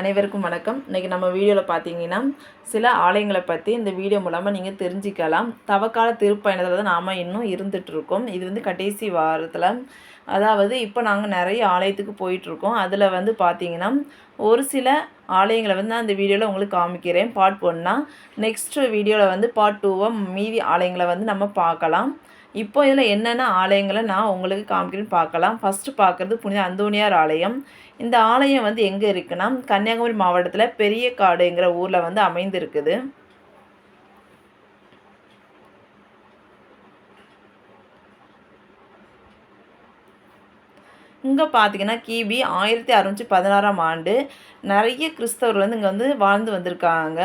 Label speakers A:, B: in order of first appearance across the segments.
A: அனைவருக்கும் வணக்கம். இன்றைக்கி நம்ம வீடியோவில் பார்த்தீங்கன்னா சில ஆலயங்களை பற்றி இந்த வீடியோ மூலமாக நீங்கள் தெரிஞ்சுக்கலாம். தவக்கால திருப்பயணத்தில் தான் நாம் இன்னும் இருந்துகிட்ருக்கோம் இது வந்து கடைசி வாரத்தில். அதாவது இப்போ நாங்கள் நிறைய ஆலயத்துக்கு போயிட்டுருக்கோம். அதில் வந்து பார்த்தீங்கன்னா ஒரு சில ஆலயங்களை வந்து நான் இந்த வீடியோவில் உங்களுக்கு காமிக்கிறேன். பார்ட் ஒன்னா நெக்ஸ்ட் வீடியோவில் வந்து பார்ட் டூவை மீதி ஆலயங்களை வந்து நம்ம பார்க்கலாம். இப்போ இதில் என்னென்ன ஆலயங்களை நான் உங்களுக்கு காமிக்கிறேன்னு பார்க்கலாம். ஃபஸ்ட்டு பார்க்குறது புனித அந்தோனியார் ஆலயம். இந்த ஆலயம் வந்து எங்கே இருக்குன்னா கன்னியாகுமரி மாவட்டத்தில் பெரிய காடுங்கிற ஊரில் வந்து அமைந்திருக்குது. இங்கே பார்த்தீங்கன்னா கிபி ஆயிரத்தி அறுநூற்றி பதினாறாம் ஆண்டு நிறைய கிறிஸ்தவர் வந்து இங்கே வந்து வாழ்ந்து வந்திருக்காங்க.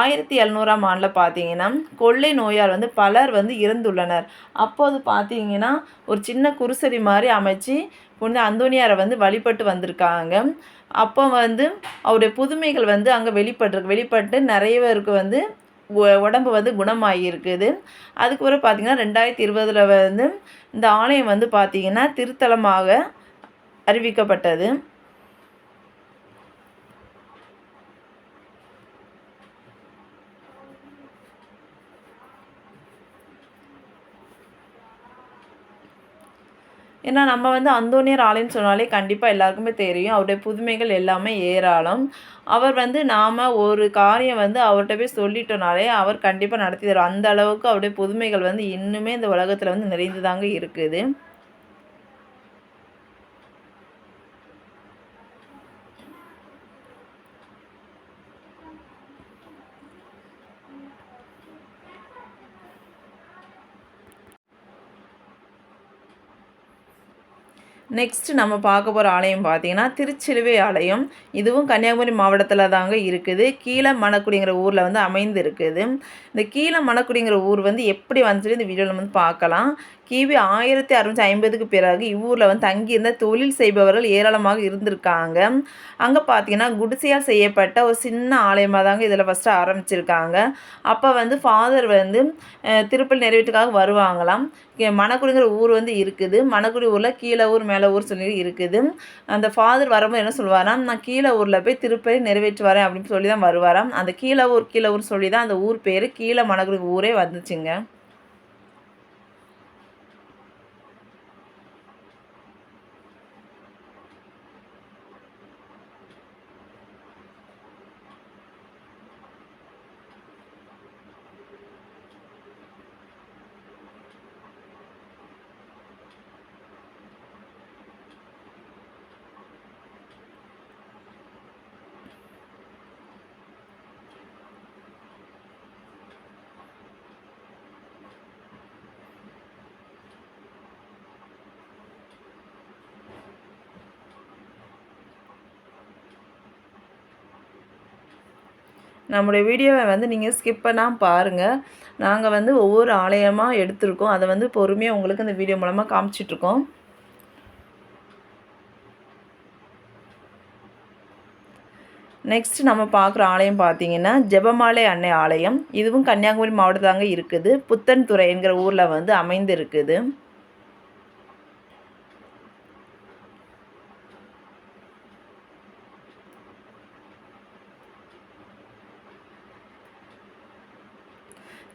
A: ஆயிரத்தி எழுநூறாம் ஆண்டில் பார்த்தீங்கன்னா கொள்ளை நோயால் வந்து பலர் வந்து இறந்துள்ளனர். அப்போது பார்த்தீங்கன்னா ஒரு சின்ன குருசடி மாதிரி அமைச்சு புனித அந்தோனியாரை வந்து வழிபட்டு வந்திருக்காங்க. அப்போ வந்து அவருடைய புதுமைகள் வந்து அங்கே வெளிப்பட்டிருக்கு வெளிப்பட்டு நிறைய பேருக்கு வந்து உடம்பு வந்து குணமாகியிருக்குது அதுக்கப்புறம் பார்த்திங்கன்னா ரெண்டாயிரத்தி இருபதில் வந்து இந்த ஆலயம் வந்து பார்த்திங்கன்னா திருத்தலமாக அறிவிக்கப்பட்டது. ஏன்னா நம்ம வந்து அந்தோனியர் ஆலைன்னு சொன்னாலே கண்டிப்பாக எல்லாருக்குமே தெரியும். அவருடைய புதுமைகள் எல்லாமே ஏராளம். அவர் வந்து நாம் ஒரு காரியம் வந்து அவர்கிட்ட போய் சொல்லிட்டோனாலே அவர் கண்டிப்பாக நடத்தி தரும் அந்த அளவுக்கு அவருடைய புதுமைகள் வந்து இன்னுமே இந்த உலகத்தில் வந்து நிறைந்து தாங்க இருக்குது. நெக்ஸ்ட் நம்ம பார்க்க போகிற ஆலயம் பார்த்தீங்கன்னா திருச்சிலுவை ஆலயம். இதுவும் கன்னியாகுமரி மாவட்டத்தில் தாங்க இருக்குது. கீழே மணக்குடிங்கிற ஊரில் வந்து அமைந்து இருக்குது இந்த கீழே மணக்குடிங்கிற ஊர் வந்து எப்படி வந்துச்சு இந்த வீடியோவில் வந்து பார்க்கலாம். கிபி ஆயிரத்தி அறுநூற்றி ஐம்பதுக்கு பிறகு இவ்வூரில் வந்து தங்கியிருந்த தொழில் செய்பவர்கள் ஏராளமாக இருந்திருக்காங்க. அங்கே பார்த்தீங்கன்னா குடிசையால் செய்யப்பட்ட ஒரு சின்ன ஆலயமாக தாங்க இதில் ஃபஸ்ட்டு ஆரம்பிச்சிருக்காங்க. அப்போ வந்து ஃபாதர் வந்து திருப்பல் நிறைவேற்றுக்காக வருவாங்களாம். மணக்குடிங்கிற ஊர் வந்து இருக்குது. மணக்குடி ஊரில் கீழே ஊர் மேலே ஊர் சொல்லி இருக்குது. அந்த ஃபாதர் வரும்போது என்ன சொல்லுவாராம்? நான் கீழே ஊரில் போய் திருப்பதி நிறைவேற்றி வரேன் அப்படின்னு சொல்லி தான் வருவாராம். அந்த கீழே ஊர் கீழே ஊர் சொல்லி தான் அந்த ஊர் பேர். கீழே மணக்குடி ஊரே வந்துச்சுங்க. நம்முடைய வீடியோவை வந்து நீங்கள் ஸ்கிப் பண்ணாமல் பாருங்கள் நாங்கள் வந்து ஒவ்வொரு ஆலயமாக எடுத்திருக்கோம். அதை வந்து பொறுமையாக உங்களுக்கு இந்த வீடியோ மூலமாக காமிச்சிட்ருக்கோம் நெக்ஸ்ட் நம்ம பார்க்குற ஆலயம் பார்த்தீங்கன்னா ஜெபமாலை அன்னை ஆலயம். இதுவும் கன்னியாகுமரி மாவட்டத்தாங்க இருக்குது. புத்தன்துறை என்கிற ஊரில் வந்து அமைந்து இருக்குது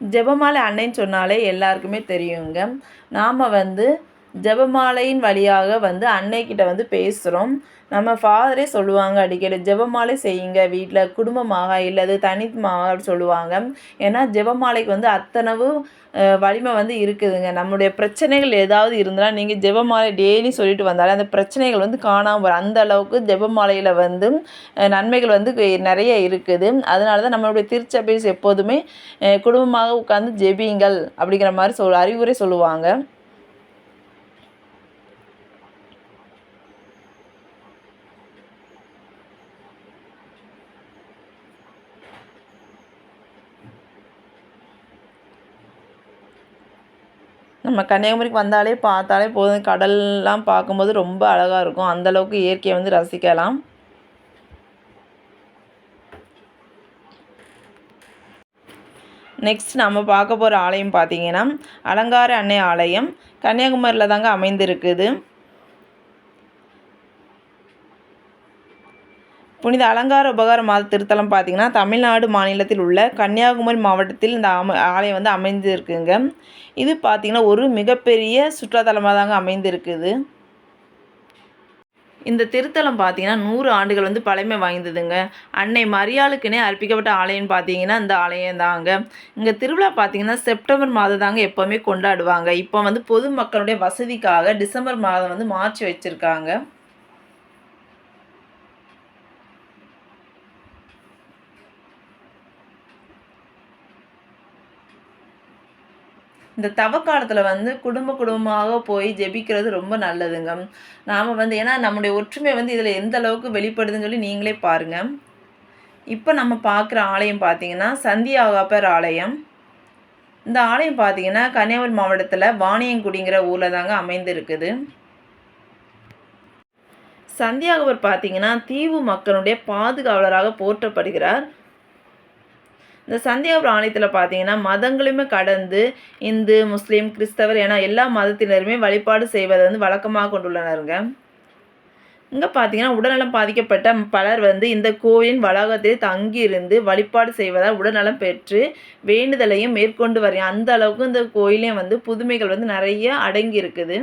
A: ஜெபமாலை அன்னைன்னு சொன்னாலே எல்லாருக்குமே தெரியுங்க. நாம் வந்து ஜபமாலையின் வழியாக வந்து அன்னைக்கிட்ட வந்து பேசுகிறோம் நம்ம ஃபாதரே சொல்லுவாங்க அடிக்கடி ஜெபமாலை செய்யுங்க வீட்டில் குடும்பமாக இல்லது தனித்துமாக சொல்லுவாங்க. ஏன்னா ஜெபமாலைக்கு வந்து அத்தனவு வலிமை வந்து இருக்குதுங்க. நம்மளுடைய பிரச்சனைகள் ஏதாவது இருந்தால் நீங்கள் ஜெபமாலை டெய்லி சொல்லிட்டு வந்தாலே அந்த பிரச்சனைகள் வந்து காணாமல் வரும். அந்த அளவுக்கு ஜெபமாலையில் வந்து நன்மைகள் வந்து நிறைய இருக்குது. அதனால தான் நம்மளுடைய திருச்சபைஸ் எப்போதுமே குடும்பமாக உட்காந்து ஜெபிங்கள் அப்படிங்கிற மாதிரி சொல் அறிவுரை சொல்லுவாங்க. நம்ம கன்னியாகுமரிக்கு வந்தாலே பார்த்தாலே போதும். கடல்லாம் பார்க்கும்போது ரொம்ப அழகாக இருக்கும். அந்தளவுக்கு இயற்கையை வந்து ரசிக்கலாம். நெக்ஸ்ட் நம்ம பார்க்க போகிற ஆலயம் பார்த்தீங்கன்னா அலங்கார அன்னை ஆலயம். கன்னியாகுமரியில் தாங்க அமைந்திருக்குது. புனித அலங்கார உபகார மாத திருத்தலம் பார்த்திங்கன்னா தமிழ்நாடு மாநிலத்தில் உள்ள கன்னியாகுமரி மாவட்டத்தில் இந்த அம ஆலயம் வந்து அமைந்திருக்குங்க. இது பார்த்திங்கன்னா ஒரு மிகப்பெரிய சுற்றுலாத்தலமாக தாங்க அமைந்திருக்குது. இந்த திருத்தலம் பார்த்திங்கன்னா நூறு ஆண்டுகள் வந்து பழமை வாய்ந்ததுங்க. அன்னை மரியாளுக்குனே அர்ப்பிக்கப்பட்ட ஆலயம்னு பார்த்தீங்கன்னா இந்த ஆலயம் தாங்க இங்கே திருவிழா பார்த்திங்கன்னா செப்டம்பர் மாதம் தாங்க எப்போவுமே கொண்டாடுவாங்க. இப்போ வந்து பொதுமக்களுடைய வசதிக்காக டிசம்பர் மாதம் வந்து மார்ச் வச்சுருக்காங்க. இந்த தவக்காலத்தில் வந்து குடும்ப குடும்பமாக போய் ஜெபிக்கிறது ரொம்ப நல்லதுங்க. நாம் வந்து ஏன்னா நம்முடைய ஒற்றுமை வந்து இதில் எந்த அளவுக்கு வெளிப்படுதுன்னு சொல்லி நீங்களே பாருங்கள் இப்போ நம்ம பார்க்குற ஆலயம் பார்த்தீங்கன்னா சந்தியாகாப்பர் ஆலயம். இந்த ஆலயம் பார்த்தீங்கன்னா கன்னியாகுமரி மாவட்டத்தில் வாணியங்குடிங்கிற ஊரில் தாங்க அமைந்திருக்குது. சந்தியாகவர் பார்த்தீங்கன்னா தீவு மக்களுடைய பாதுகாவலராக போற்றப்படுகிறார். இந்த சந்தியா பிராணியத்தில் பார்த்தீங்கன்னா மதங்களுமே கடந்து இந்து முஸ்லீம் கிறிஸ்தவர் என எல்லா மதத்தினருமே வழிபாடு செய்வதை வந்து வழக்கமாக கொண்டுள்ளனருங்க. இங்கே பார்த்தீங்கன்னா உடல்நலம் பாதிக்கப்பட்ட பலர் வந்து இந்த கோவிலின் வளாகத்தில் தங்கியிருந்து வழிபாடு செய்வதால் உடல்நலம் பெற்று வேண்டுதலையும் மேற்கொண்டு வரேன் அந்த அளவுக்கு இந்த கோயிலையும் வந்து புதுமைகள் வந்து நிறைய அடங்கி இருக்குது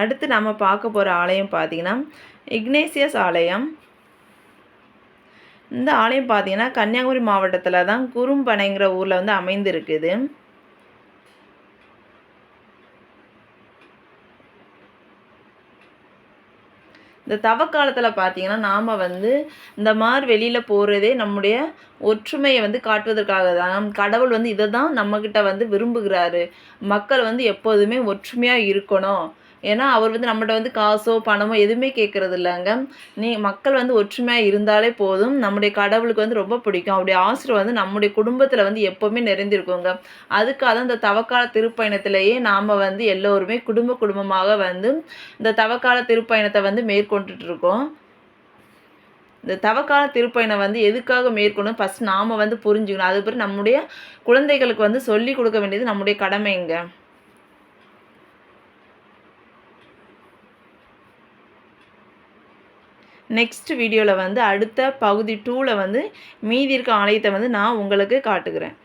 A: அடுத்து நம்ம பார்க்க போகிற ஆலயம் பார்த்திங்கன்னா இக்னேசியஸ் ஆலயம். இந்த ஆலயம் பார்த்திங்கன்னா கன்னியாகுமரி மாவட்டத்தில் தான் குறும்பனைங்கிற ஊரில் வந்து அமைந்திருக்குது. இந்த தவக்காலத்தில் பார்த்தீங்கன்னா நாம் வந்து இந்த மாதிரி வெளியில் போகிறதே நம்முடைய ஒற்றுமையை வந்து காட்டுவதற்காக தான். கடவுள் வந்து இதை தான் நம்மக்கிட்ட வந்து விரும்புகிறாரு. மக்கள் வந்து எப்போதுமே ஒற்றுமையாக இருக்கணும். ஏன்னா அவர் வந்து நம்மகிட்ட வந்து காசோ பணமோ எதுவுமே கேட்குறது இல்லைங்க நீ மக்கள் வந்து ஒற்றுமையாக இருந்தாலே போதும். நம்முடைய கடவுளுக்கு வந்து ரொம்ப பிடிக்கும். அவருடைய ஆசிரியர் வந்து நம்முடைய குடும்பத்தில் வந்து எப்போவுமே நிறைந்திருக்குங்க. அதுக்காக தான் இந்த தவக்கால திருப்பயணத்திலேயே நாம் வந்து எல்லோருமே குடும்ப குடும்பமாக வந்து இந்த தவக்கால திருப்பயணத்தை வந்து மேற்கொண்டுட்டு இருக்கோம் இந்த தவக்கால திருப்பயணம் வந்து எதுக்காக மேற்கொண்டு ஃபஸ்ட் நாம் வந்து புரிஞ்சுக்கணும். அதுக்கப்புறம் நம்முடைய குழந்தைகளுக்கு வந்து சொல்லி கொடுக்க வேண்டியது நம்முடைய கடமைங்க. நெக்ஸ்ட் வீடியோவில் வந்து அடுத்த பகுதி டூவில் வந்து மீதி இருக்க ஆலயத்தை வந்து நான் உங்களுக்கு காட்டுகிறேன்.